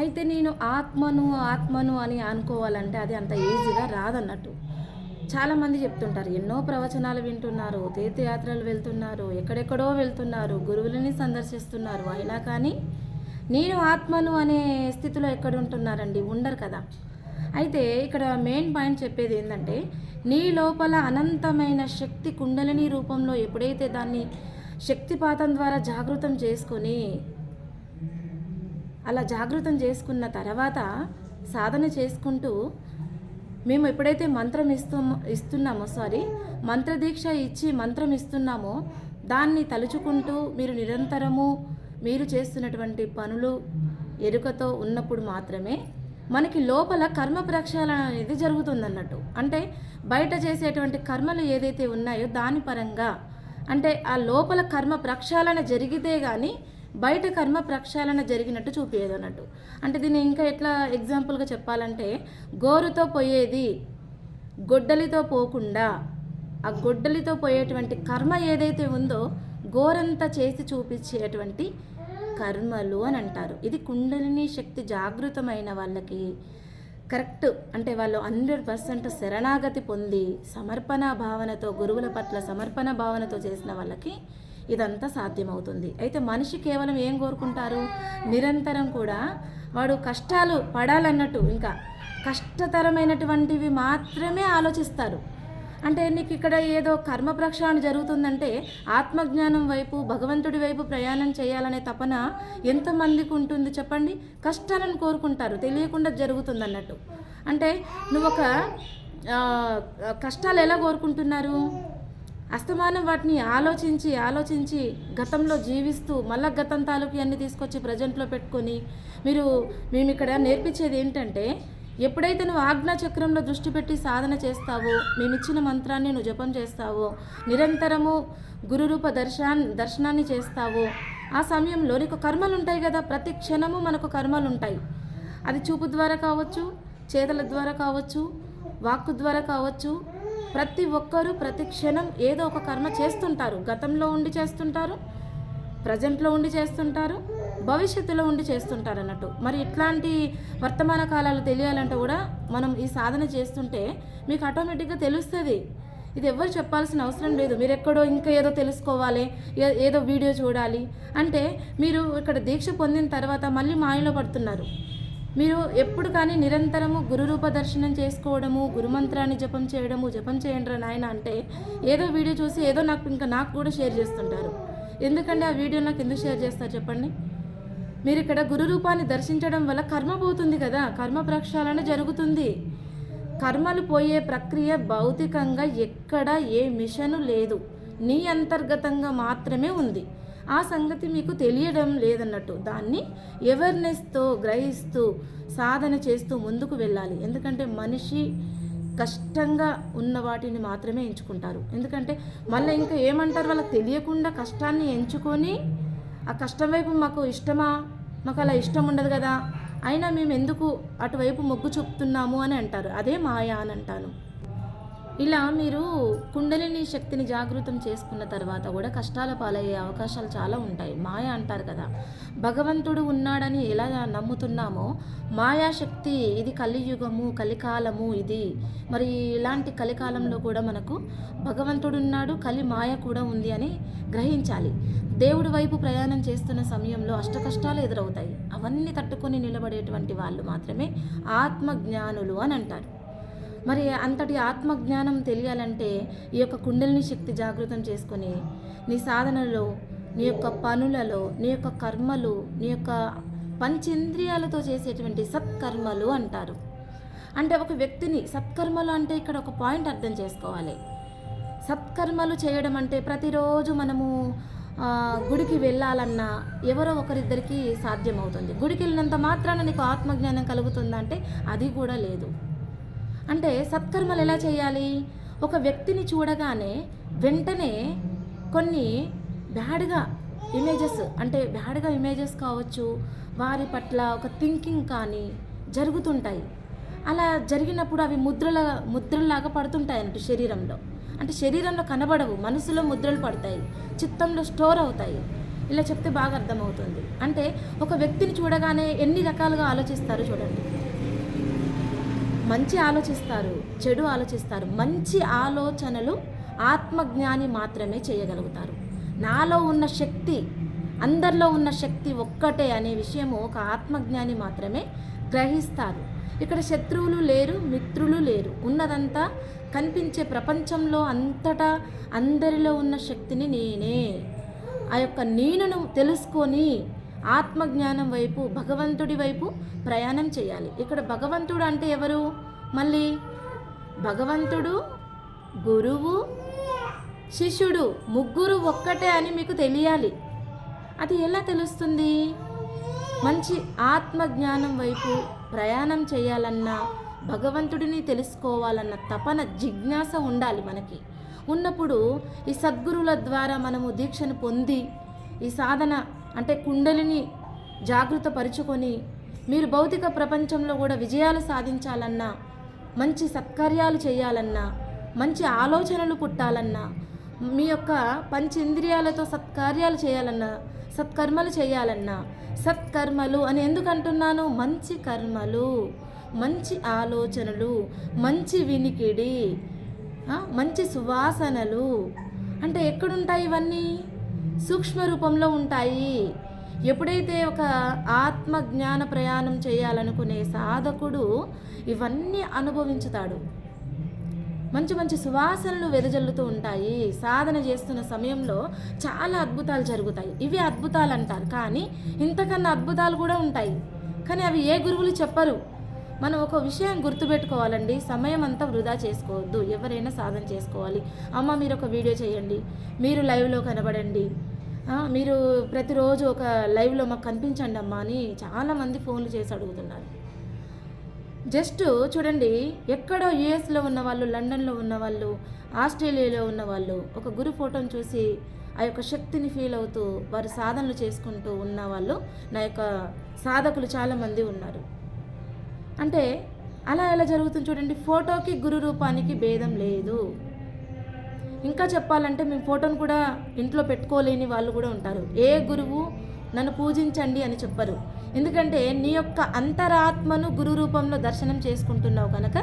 అయితే నేను ఆత్మను ఆత్మను అని అనుకోవాలంటే అది అంత ఈజీగా రాదన్నట్టు. చాలామంది చెప్తుంటారు ఎన్నో ప్రవచనాలు వింటున్నారు తీర్థయాత్రలు వెళ్తున్నారు ఎక్కడెక్కడో వెళ్తున్నారు గురువులని సందర్శిస్తున్నారు. అయినా కానీ నేను ఆత్మను అనే స్థితిలో ఎక్కడ ఉంటున్నారండి ఉండరు కదా. అయితే ఇక్కడ మెయిన్ పాయింట్ చెప్పేది ఏంటంటే నీ లోపల అనంతమైన శక్తి కుండలిని రూపంలో ఎప్పుడైతే దాన్ని శక్తిపాతం ద్వారా జాగృతం చేసుకొని అలా జాగృతం చేసుకున్న తర్వాత సాధన చేసుకుంటూ మేము ఎప్పుడైతే మంత్రం ఇస్తూ ఇస్తున్నామో సారీ మంత్రదీక్ష ఇచ్చి మంత్రం ఇస్తున్నామో దాన్ని తలుచుకుంటూ మీరు నిరంతరము మీరు చేస్తున్నటువంటి పనులు ఎరుకతో ఉన్నప్పుడు మాత్రమే మనకి లోపల కర్మ ప్రక్షాళన అనేది జరుగుతుందన్నట్టు. అంటే బయట చేసేటువంటి కర్మలు ఏదైతే ఉన్నాయో దాని పరంగా. అంటే ఆ లోపల కర్మ ప్రక్షాళన జరిగితే కానీ బయట కర్మ ప్రక్షాళన జరిగినట్టు చూపించేది అన్నట్టు. అంటే దీన్ని ఇంకా ఎట్లా ఎగ్జాంపుల్గా చెప్పాలంటే గోరుతో పోయేది గొడ్డలితో పోకుండా ఆ గొడ్డలితో పోయేటువంటి కర్మ ఏదైతే ఉందో గోరంతా చేసి చూపించేటువంటి కర్మలు అని అంటారు. ఇది కుండలిని శక్తి జాగృతమైన వాళ్ళకి కరెక్ట్ అంటే వాళ్ళు హండ్రెడ్ పర్సెంట్ శరణాగతి పొంది సమర్పణ భావనతో గురువుల పట్ల సమర్పణ భావనతో చేసిన వాళ్ళకి ఇదంతా సాధ్యమవుతుంది. అయితే మనిషి కేవలం ఏం కోరుకుంటారు? నిరంతరం కూడా వాడు కష్టాలు పడాలన్నట్టు ఇంకా కష్టతరమైనటువంటివి మాత్రమే ఆలోచిస్తారు. అంటే నీకు ఇక్కడ ఏదో కర్మ ప్రక్షాళన జరుగుతుందంటే ఆత్మజ్ఞానం వైపు భగవంతుడి వైపు ప్రయాణం చేయాలనే తపన ఎంతమందికి ఉంటుంది చెప్పండి? కష్టాలను కోరుకుంటారు. తెలియకుండా జరుగుతుంది అన్నట్టు అంటే నువ్వు ఒక కష్టాలు ఎలా కోరుకుంటున్నారు? అస్తమానం వాటిని ఆలోచించి ఆలోచించి గతంలో జీవిస్తూ మళ్ళా గతం తాలూకు అన్ని తీసుకొచ్చి ప్రజెంట్లో పెట్టుకొని మీరు మేము ఇక్కడ నేర్పించేది ఏంటంటే ఎప్పుడైతే నువ్వు ఆజ్ఞా చక్రంలో దృష్టి పెట్టి సాధన చేస్తావో మేమిచ్చిన మంత్రాన్ని నువ్వు జపం చేస్తావో నిరంతరము గురురూప దర్శన్ దర్శనాన్ని చేస్తావో ఆ సమయంలో నీకు కర్మలు ఉంటాయి కదా ప్రతి క్షణము మనకు కర్మలు ఉంటాయి అది చూపు ద్వారా కావచ్చు చేతల ద్వారా కావచ్చు వాక్కు ద్వారా కావచ్చు ప్రతి ఒక్కరూ ప్రతి క్షణం ఏదో ఒక కర్మ చేస్తుంటారు. గతంలో ఉండి చేస్తుంటారు ప్రజెంట్లో ఉండి చేస్తుంటారు భవిష్యత్తులో ఉండి చేస్తుంటారు అన్నట్టు. మరి ఇట్లాంటి వర్తమాన కాలాలు తెలియాలంటే కూడా మనం ఈ సాధన చేస్తుంటే మీకు ఆటోమేటిక్గా తెలుస్తుంది. ఇది ఎవరు చెప్పాల్సిన అవసరం లేదు. మీరు ఎక్కడో ఇంకా ఏదో తెలుసుకోవాలి ఏ- ఏదో వీడియో చూడాలి. అంటే మీరు ఇక్కడ దీక్ష పొందిన తర్వాత మళ్ళీ మాయలో పడుతున్నారు. మీరు ఎప్పుడు కానీ నిరంతరము గురురూప దర్శనం చేసుకోవడము గురుమంత్రాన్ని జపం చేయడము జపం చేయండి రా నాయన అంటే ఏదో వీడియో చూసి ఏదో నాకు ఇంకా నాకు కూడా షేర్ చేస్తుంటారు. ఎందుకంటే ఆ వీడియో నాకు ఎందుకు షేర్ చేస్తారు చెప్పండి? మీరు ఇక్కడ గురు రూపాన్ని దర్శించడం వల్ల కర్మ పోతుంది కదా కర్మ ప్రక్షాళన జరుగుతుంది. కర్మలు పోయే ప్రక్రియ భౌతికంగా ఎక్కడ ఏ మిషను లేదు. నీ అంతర్గతంగా మాత్రమే ఉంది. ఆ సంగతి మీకు తెలియడం లేదన్నట్టు. దాన్ని అవేర్నెస్తో గ్రహిస్తూ సాధన చేస్తూ ముందుకు వెళ్ళాలి. ఎందుకంటే మనిషి కష్టంగా ఉన్న వాటిని మాత్రమే ఎంచుకుంటారు. ఎందుకంటే మళ్ళీ ఇంకా ఏమంటారు? వాళ్ళకి తెలియకుండా కష్టాన్ని ఎంచుకొని ఆ కష్టం వైపు మాకు ఇష్టమా? మాకు అలా ఇష్టం ఉండదు కదా. అయినా మేము ఎందుకు అటువైపు మొగ్గు చూపుతున్నాము అని అంటారు. అదే మాయా అని అంటాను. ఇలా మీరు కుండలిని శక్తిని జాగృతం చేసుకున్న తర్వాత కూడా కష్టాల పాలయ్యే అవకాశాలు చాలా ఉంటాయి. మాయ అంటారు కదా. భగవంతుడు ఉన్నాడని ఎలా నమ్ముతున్నామో మాయాశక్తి ఇది కలియుగము కలికాలము ఇది. మరి ఇలాంటి కలికాలంలో కూడా మనకు భగవంతుడు ఉన్నాడు కలి మాయ కూడా ఉంది అని గ్రహించాలి. దేవుడి వైపు ప్రయాణం చేస్తున్న సమయంలో అష్టకష్టాలు ఎదురవుతాయి. అవన్నీ తట్టుకొని నిలబడేటువంటి వాళ్ళు మాత్రమే ఆత్మజ్ఞానులు అని అంటారు. మరి అంతటి ఆత్మజ్ఞానం తెలియాలంటే ఈ యొక్క కుండలిని శక్తి జాగృతం చేసుకొని నీ సాధనలో నీ యొక్క పనులలో నీ యొక్క కర్మలు నీ యొక్క పంచేంద్రియాలతో చేసేటువంటి సత్కర్మలు అంటారు. అంటే ఒక వ్యక్తిని సత్కర్మలు అంటే ఇక్కడ ఒక పాయింట్ అర్థం చేసుకోవాలి. సత్కర్మలు చేయడం అంటే ప్రతిరోజు మనము గుడికి వెళ్ళాలన్నా ఎవరో ఒకరిద్దరికి సాధ్యమవుతుంది. గుడికి వెళ్ళినంత మాత్రాన నీకు ఆత్మజ్ఞానం కలుగుతుందంటే అది కూడా లేదు. అంటే సత్కర్మలు ఎలా చేయాలి? ఒక వ్యక్తిని చూడగానే వెంటనే కొన్ని బ్యాడ్గా ఇమేజెస్ అంటే బ్యాడ్గా ఇమేజెస్ కావచ్చు వారి పట్ల ఒక థింకింగ్ కానీ జరుగుతుంటాయి. అలా జరిగినప్పుడు అవి ముద్రల ముద్రలాగా పడుతుంటాయి అన్నట్టు శరీరంలో. అంటే శరీరంలో కనబడవు మనసులో ముద్రలు పడతాయి చిత్తంలో స్టోర్ అవుతాయి. ఇలా చెప్తే బాగా అర్థమవుతుంది. అంటే ఒక వ్యక్తిని చూడగానే ఎన్ని రకాలుగా ఆలోచిస్తారు చూడండి. మంచి ఆలోచిస్తారు చెడు ఆలోచిస్తారు. మంచి ఆలోచనలు ఆత్మజ్ఞాని మాత్రమే చేయగలుగుతారు. నాలో ఉన్న శక్తి అందరిలో ఉన్న శక్తి ఒక్కటే అనే విషయము ఒక ఆత్మజ్ఞాని మాత్రమే గ్రహిస్తారు. ఇక్కడ శత్రువులు లేరు మిత్రులు లేరు. ఉన్నదంతా కనిపించే ప్రపంచంలో అంతటా అందరిలో ఉన్న శక్తిని నేనే. ఆ యొక్క నేనును తెలుసుకొని ఆత్మజ్ఞానం వైపు భగవంతుడి వైపు ప్రయాణం చేయాలి. ఇక్కడ భగవంతుడు అంటే ఎవరు? మళ్ళీ భగవంతుడు గురువు శిష్యుడు ముగ్గురు ఒక్కటే అని మీకు తెలియాలి. అది ఎలా తెలుస్తుంది? మంచి ఆత్మజ్ఞానం వైపు ప్రయాణం చేయాలన్నా భగవంతుడిని తెలుసుకోవాలన్న తపన జిజ్ఞాస ఉండాలి మనకి. ఉన్నప్పుడు ఈ సద్గురుల ద్వారా మనము దీక్షను పొంది ఈ సాధన అంటే కుండలిని జాగృత పరుచుకొని మీరు భౌతిక ప్రపంచంలో కూడా విజయాలు సాధించాలన్నా మంచి సత్కార్యాలు చేయాలన్నా మంచి ఆలోచనలు పుట్టాలన్నా మీ యొక్క పంచేంద్రియాలతో సత్కార్యాలు చేయాలన్నా సత్కర్మలు చేయాలన్నా సత్కర్మలు అని ఎందుకు అంటున్నాను? మంచి కర్మలు మంచి ఆలోచనలు మంచి వినికిడి మంచి సువాసనలు. అంటే ఎక్కడుంటాయి ఇవన్నీ? సూక్ష్మ రూపంలో ఉంటాయి. ఎప్పుడైతే ఒక ఆత్మ జ్ఞాన ప్రయాణం చేయాలనుకునే సాధకుడు ఇవన్నీ అనుభవించుతాడు. మంచి మంచి సువాసనలు వెదజల్లుతూ ఉంటాయి. సాధన చేస్తున్న సమయంలో చాలా అద్భుతాలు జరుగుతాయి. ఇవి అద్భుతాలు అంటారు కానీ ఇంతకన్నా అద్భుతాలు కూడా ఉంటాయి. కానీ అవి ఏ గురువులు చెప్పరు. మనం ఒక విషయం గుర్తుపెట్టుకోవాలండి. సమయం అంతా వృధా చేసుకోవద్దు. ఎవరైనా సాధన చేసుకోవాలి. అమ్మ మీరు ఒక వీడియో చేయండి. మీరు లైవ్లో కనబడండి. మీరు ప్రతిరోజు ఒక లైవ్లో మాకు కనిపించండి అమ్మా అని చాలామంది ఫోన్లు చేసి అడుగుతున్నారు. జస్ట్ చూడండి ఎక్కడో యుఎస్లో ఉన్న వాళ్ళు లండన్లో ఉన్న వాళ్ళు ఆస్ట్రేలియాలో ఉన్న వాళ్ళు ఒక గురు ఫోటోని చూసి ఆ యొక్క శక్తిని ఫీల్ అవుతూ వారు సాధనలు చేసుకుంటూ ఉన్న వాళ్ళు నా యొక్క సాధకులు చాలామంది ఉన్నారు. అంటే అలా ఎలా జరుగుతుంది చూడండి ఫోటోకి గురు రూపానికి భేదం లేదు. ఇంకా చెప్పాలంటే మేము ఫోటోను కూడా ఇంట్లో పెట్టుకోలేని వాళ్ళు కూడా ఉంటారు. ఏ గురువు నన్ను పూజించండి అని చెప్పరు. ఎందుకంటే నీ యొక్క అంతరాత్మను గురు రూపంలో దర్శనం చేసుకుంటున్నావు కనుక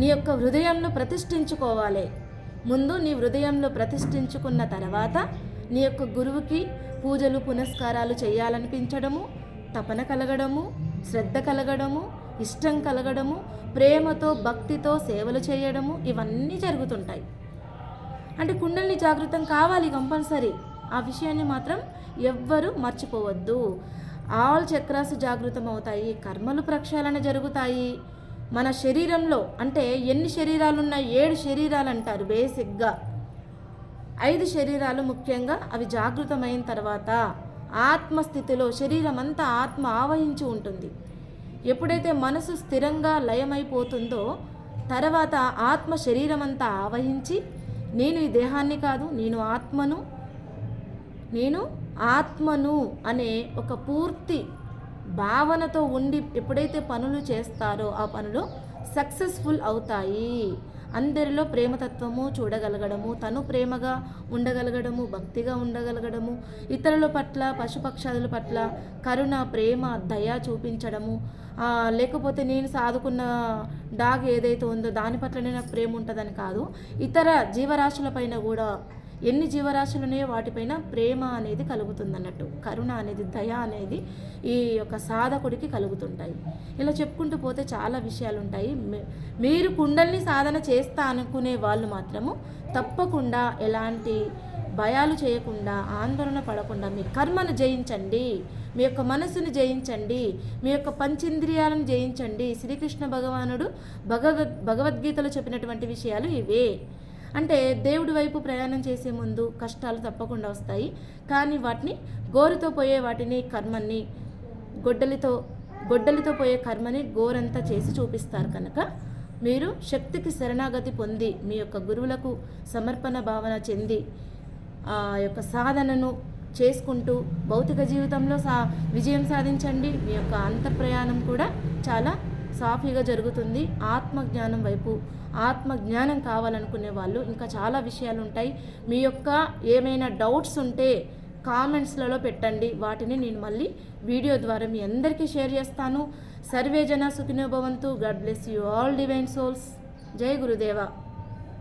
నీ యొక్క హృదయంలో ప్రతిష్ఠించుకోవాలి. ముందు నీ హృదయంలో ప్రతిష్ఠించుకున్న తర్వాత నీ యొక్క గురువుకి పూజలు పునస్కారాలు చేయాలనిపించడము తపన కలగడము శ్రద్ధ కలగడము ఇష్టం కలగడము ప్రేమతో భక్తితో సేవలు చేయడము ఇవన్నీ జరుగుతుంటాయి. అంటే కుండల్ని జాగృతం కావాలి కంపల్సరీ. ఆ విషయాన్ని మాత్రం ఎవ్వరూ మర్చిపోవద్దు. ఆల్ చక్రాసు జాగృతం అవుతాయి కర్మలు ప్రక్షాళన జరుగుతాయి. మన శరీరంలో అంటే ఎన్ని శరీరాలున్నా ఏడు శరీరాలు అంటారు బేసిక్గా. ఐదు శరీరాలు ముఖ్యంగా అవి జాగృతమైన తర్వాత ఆత్మస్థితిలో శరీరం అంతా ఆత్మ ఆవహించి ఉంటుంది. ఎప్పుడైతే మనసు స్థిరంగా లయమైపోతుందో తర్వాత ఆత్మ శరీరమంతా ఆవహించి నేను ఈ దేహాన్ని కాదు నేను ఆత్మను నేను ఆత్మను అనే ఒక పూర్తి భావనతో ఉండి ఎప్పుడైతే పనులు చేస్తారో ఆ పనులు సక్సెస్ఫుల్ అవుతాయి. అందరిలో ప్రేమతత్వము చూడగలగడము తను ప్రేమగా ఉండగలగడము భక్తిగా ఉండగలగడము ఇతరుల పట్ల పశుపక్షాదుల పట్ల కరుణ ప్రేమ దయ చూపించడము. లేకపోతే నేను సాదుకున్న డాగ్ ఏదైతే ఉందో దాని పట్లనే నాకు ప్రేమ ఉంటుందని కాదు ఇతర జీవరాశులపైన కూడా ఎన్ని జీవరాశులు ఉన్నాయో వాటిపైన ప్రేమ అనేది కలుగుతుంది అన్నట్టు కరుణ అనేది దయ అనేది ఈ యొక్క సాధకుడికి కలుగుతుంటాయి. ఇలా చెప్పుకుంటూ పోతే చాలా విషయాలు ఉంటాయి మీరు కుండల్ని సాధన చేస్తా అనుకునే వాళ్ళు మాత్రము తప్పకుండా ఎలాంటి భయాలు చేయకుండా ఆందోళన పడకుండా మీ కర్మను జయించండి మీ యొక్క మనసును జయించండి మీ యొక్క పంచేంద్రియాలను జయించండి. శ్రీకృష్ణ భగవానుడు భగవద్ భగవద్గీతలో చెప్పినటువంటి విషయాలు ఇవే. అంటే దేవుడి వైపు ప్రయాణం చేసే ముందు కష్టాలు తప్పకుండా వస్తాయి. కానీ వాటిని గోరుతో పోయే వాటిని కర్మని గొడ్డలితో గొడ్డలితో పోయే కర్మని గోరంతా చేసి చూపిస్తారు కనుక మీరు శక్తికి శరణాగతి పొంది మీ యొక్క గురువులకు సమర్పణ భావన చెంది ఆ యొక్క సాధనను చేసుకుంటూ భౌతిక జీవితంలో సా విజయం సాధించండి. మీ యొక్క అంతఃప్రయాణం కూడా చాలా సాఫీగా జరుగుతుంది. ఆత్మజ్ఞానం వైపు ఆత్మజ్ఞానం కావాలనుకునే వాళ్ళు ఇంకా చాలా విషయాలు ఉంటాయి మీ యొక్క ఏమైనా డౌట్స్ ఉంటే కామెంట్స్లలో పెట్టండి. వాటిని నేను మళ్ళీ వీడియో ద్వారా మీ అందరికీ షేర్ చేస్తాను. సర్వే జన Sukhinobhavantu God bless you all divine souls. జై గురుదేవా.